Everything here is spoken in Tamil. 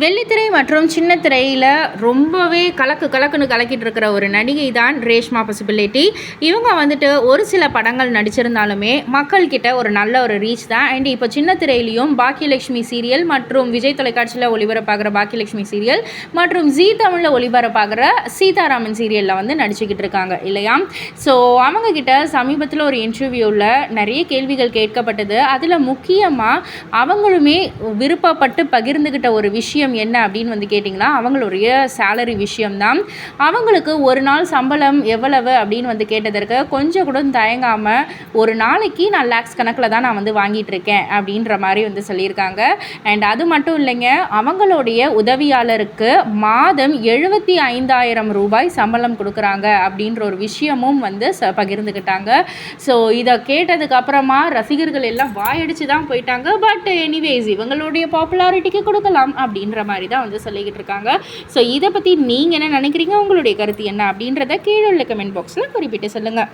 வெள்ளித்திரை மற்றும் சின்ன திரையில் ரொம்பவே கலக்கு கலக்குன்னு கலக்கிட்டு இருக்கிற ஒரு நடிகை தான் ரேஷ்மா பாசிபிலிட்டி இவங்க வந்துட்டு ஒரு சில படங்கள் நடிச்சிருந்தாலுமே மக்கள்கிட்ட ஒரு நல்ல ஒரு ரீச் தான். அண்ட் இப்போ சின்ன திரையிலையும் பாக்கியலட்சுமி சீரியல் மற்றும் விஜய் தொலைக்காட்சியில் ஒளிபரப்பாகிற பாக்கியலட்சுமி சீரியல் மற்றும் ஜீ தமிழில் ஒளிபரப்பாகிற சீதாராமன் சீரியலில் வந்து நடிச்சுக்கிட்டு இருக்காங்க இல்லையா? ஸோ அவங்கக்கிட்ட சமீபத்தில் ஒரு இன்டர்வியூவில் நிறைய கேள்விகள் கேட்கப்பட்டது. அதில் முக்கியமாக அவங்களுமே விருப்பப்பட்டு பகிர்ந்துக்கிட்ட ஒரு விஷயம் என்ன அப்படின்னு வந்து கேட்டிங்கன்னா அவங்களுடைய சேலரி விஷயம்தான். அவங்களுக்கு ஒரு நாள் சம்பளம் எவ்வளவு அப்படின்னு வந்து கேட்டதற்கு கொஞ்சம் கூட தயங்காமல் ஒரு நாளைக்கு நான் லேக்ஸ் கணக்கில் தான் நான் வந்து வாங்கிட்டு இருக்கேன் அப்படின்ற மாதிரி வந்து சொல்லியிருக்காங்க. அண்ட் அது மட்டும் இல்லைங்க அவங்களுடைய உதவியாளருக்கு மாதம் எழுபத்தி ஐந்தாயிரம் ரூபாய் சம்பளம் கொடுக்குறாங்க அப்படின்ற ஒரு விஷயமும் வந்து ச பகிர்ந்துக்கிட்டாங்க ஸோ இதை கேட்டதுக்கு அப்புறமா ரசிகர்கள் எல்லாம் வாயடிச்சு தான் போயிட்டாங்க. பட் எனிவேஸ் இவங்களுடைய பாப்புலாரிட்டிக்கு கொடுக்கலாம் அப்படின்னு அப்படின்ற மாதிரி தான் வந்து சொல்லிக்கிட்டு இருக்காங்க. ஸோ இதை பற்றி நீங்கள் என்ன நினைக்கிறீங்க? உங்களுடைய கருத்து என்ன? அப்படின்றத கீழே உள்ள கமெண்ட் பாக்ஸில் குறிப்பிட்டு சொல்லுங்கள்